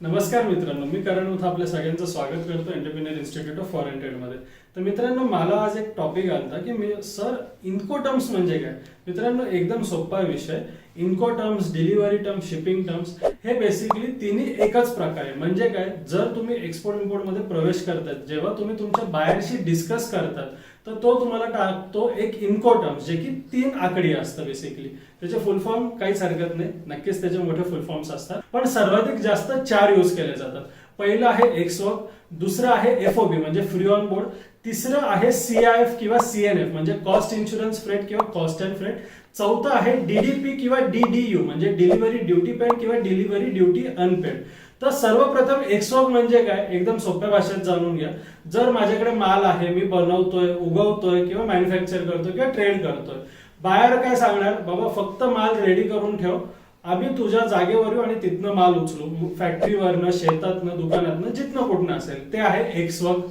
नमस्कार मित्रांनो मी करण उथ आपल्या सगळ्यांचं स्वागत करतो एंटरप्रिनियर इन्स्टिट्यूट ऑफ फॉरेन ट्रेडमध्ये तर मित्रांनो मला आज एक टॉपिक आलता की मी सर इन्कोटर्म्स म्हणजे काय? मित्रांनो एकदम सोपा विषय. Incoterms delivery terms shipping terms हे बेसिकली तिन्ही एकच प्रकार आहे. म्हणजे काय? जर तुम्ही एक्सपोर्ट इम्पोर्टमध्ये प्रवेश करतात जेव्हा तुम्ही तुमच्या बाहेरशी डिस्कस करतात तर तो तुम्हाला टाकतो एक इन्को टर्म्स जे की तीन आकडी असतं बेसिकली त्याचे फुल फॉर्म काहीच हरकत नाही. नक्कीच त्याचे मोठे फुल फॉर्म्स असतात. पण सर्वाधिक जास्त चार यूज केले जातात. पहिलं आहे एक्सवर्क दुसरं आहे एफओबी म्हणजे फ्री ऑन बोर्ड तिसरं आहे सीआयएफ किंवा सीएनएफ म्हणजे कॉस्ट इन्शुरन्स फ्रेट किंवा कॉस्ट अँड फ्रेट चौथं आहे डीडीपी किंवा डीडीयू म्हणजे डिलिव्हरी ड्युटी पेड किंवा डिलिव्हरी ड्युटी अनपेड तर सर्वप्रथम एक्सॉग म्हणजे काय? एकदम सोप्या भाषेत जाणून घ्या. जर माझ्याकडे माल आहे मी बनवतोय उगवतोय किंवा मॅन्युफॅक्चर करतोय किंवा ट्रेड करतोय. बाहेर काय सांगणार? बाबा फक्त माल रेडी करून ठेव. आम्ही तुझ्या जागेवर येऊ आणि तिथनं माल उचलू. फॅक्टरीवरनं शेतातनं दुकानातनं जिथनं कुठनं असेल. ते आहे एक्सवर्क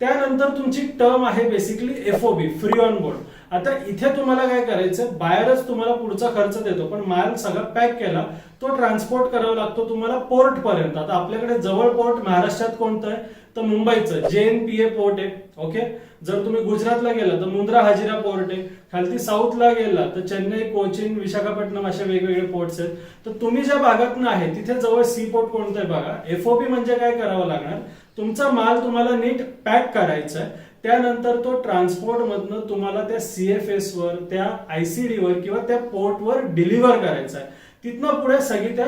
त्यानंतर तुमची टर्म आहे basically FOB free on board आता इथे तुम्हाला काय करायचं बाहेरच तुम्हाला पुढचा खर्च देतो पण माल सगळा पॅक केला तो ट्रान्सपोर्ट करावा लागतो तुम्हाला पोर्ट पर्यंत. आता आपल्याकडे जवळ पोर्ट महाराष्ट्रात कोणतं आहे? तर मुंबईचं J N P A port आहे ओके जर तुम्ही गुजरातला गेला तर मुंद्रा हाजिरा पोर्ट आहे. खालती साऊथला गेला तर चेन्नई कोचिन विशाखापट्टणम असे वेगवेगळे पोर्ट्स आहेत. तर तुम्ही ज्या भागात आहे तिथे जवळ सी पोर्ट कोणतं आहे बघा. एफओपी म्हणजे काय करावं लागणार? तुमचा माल तुम्हाला नीट पॅक करायचा आहे. त्यानंतर तो ट्रान्सपोर्ट मधनं तुम्हाला त्या सीएफएस वर त्या आयसीडी वर किंवा त्या पोर्टवर डिलिव्हर करायचा आहे. तिथनं पुढे सगळी त्या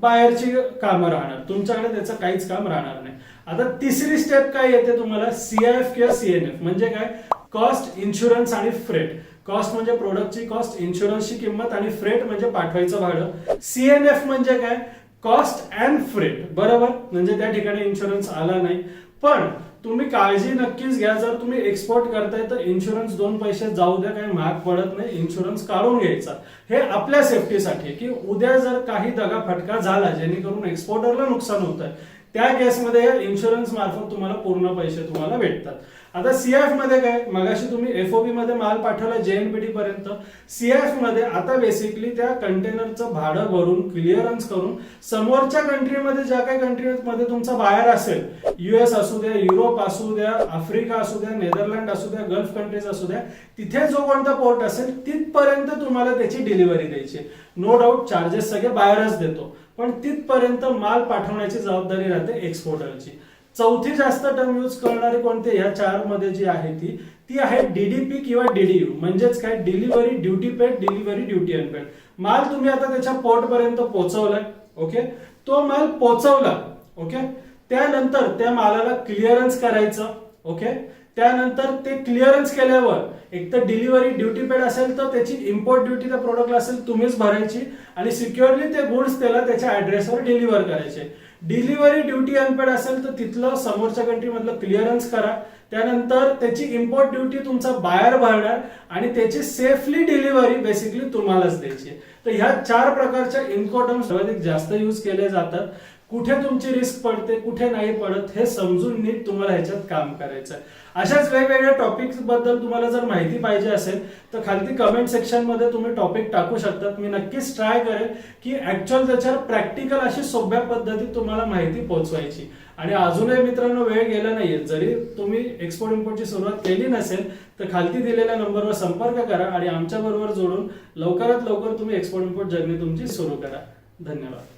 बाहेरची कामं राहणार. तुमच्याकडे त्याचं काहीच काम राहणार नाही. आता तिसरी स्टेप काय येते तुम्हाला? सीआयएफ किंवा सीएनएफ म्हणजे काय? कॉस्ट इन्शुरन्स आणि फ्रेट कॉस्ट म्हणजे प्रोडक्टची कॉस्ट इन्शुरन्सची किंमत आणि फ्रेट म्हणजे पाठवायचं भाडं. सीएनएफ म्हणजे काय? कॉस्ट अँड फ्रेट बरोबर? म्हणजे त्या ठिकाणी इन्शुरन्स आला नाही. पण तुम्ही काळजी नक्कीच घ्या. जर तुम्ही एक्सपोर्ट करताय तर इन्शुरन्स दोन पैसे जाऊ द्या. काही महाग पडत नाही. इन्शुरन्स काढून घ्यायचा. हे आपल्या सेफ्टीसाठी की उद्या जर काही दगा फटका झाला जेणेकरून एक्सपोर्टरला नुकसान होत आहे त्या केसमध्ये इन्शुरन्स मार्फत तुम्हाला पूर्ण पैसे तुम्हाला भेटतात. आता सीएफमध्ये काय? मगाशी तुम्ही एफओबी मध्ये माल पाठवला जेएनपीटी पर्यंत. सीएफमध्ये आता बेसिकली त्या कंटेनरचं भाडं भरून क्लिअरन्स करून समोरच्या कंट्रीमध्ये ज्या काही कंट्रीमध्ये तुमचा बाहेर असेल युएस असू द्या युरोप असू द्या आफ्रिका असू द्या नेदरलँड असू द्या गल्फ कंट्रीज असू द्या तिथे जो कोणता पोर्ट असेल तिथपर्यंत तुम्हाला त्याची डिलिव्हरी द्यायची नो डाऊट चार्जेस सगळे बाहेरच देतो. पण तिथपर्यंत माल पाठवण्याची जबाबदारी राहते एक्सपोर्टरची चौथी जास्त टर्म यूज करणारी कोणते या चारमध्ये जी आहे ती ती आहे डीडीपी किंवा डीडीयू म्हणजेच काय? Delivery duty paid delivery duty unpaid माल तुम्ही आता त्याच्या पोर्टपर्यंत पोहोचवलाय ओके तो माल पोहोचवला ओके त्यानंतर त्या मालाला क्लिअरन्स करायचं ओके त्यानंतर ते क्लिअरन्स केल्यावर एक तर डिलिव्हरी ड्युटी पेड असेल तर त्याची इम्पोर्ट ड्युटी त्या प्रोडक्टला असेल तुम्हीच भरायची. आणि सिक्युअरली ते गुड्स त्याला त्याच्या ऍड्रेसवर डिलिव्हर करायचे. डिलिव्हरी ड्युटी अनपेड असेल तर तिथलं समोरच्या कंट्रीमधलं क्लिअरन्स करा. त्यानंतर त्याची इम्पोर्ट ड्युटी तुमचा बाहेर भरणार आणि त्याची सेफली डिलिव्हरी बेसिकली तुम्हालाच द्यायची तर ह्या चार प्रकारच्या इन्कोटम सर्वाधिक जास्त यूज केले जातात. कुठे तुमची रिस्क पडते कुठे नाही पडत हे समजून नीट तुम्हाला ह्याच्यात काम करायचं आहे. अशाच वेगवेगळ्या टॉपिक्सबद्दल तुम्हाला जर माहिती पाहिजे असेल तर खालती कमेंट सेक्शनमध्ये तुम्ही टॉपिक टाकू शकतात. मी नक्कीच ट्राय करेन की ऍक्च्युअल त्याच्यावर प्रॅक्टिकल अशी सोप्या पद्धतीत तुम्हाला माहिती पोहोचवायची. आणि अजूनही मित्रांनो वेळ गेला नाहीये. जरी तुम्ही एक्सपोर्ट इम्पोर्टची सुरुवात केली नसेल तर खालती दिलेल्या नंबरवर संपर्क करा आणि आमच्या बरोबर जोडून लवकरात लवकर तुम्ही एक्सपोर्ट इम्पोर्ट जर्नी तुमची सुरू करा. धन्यवाद.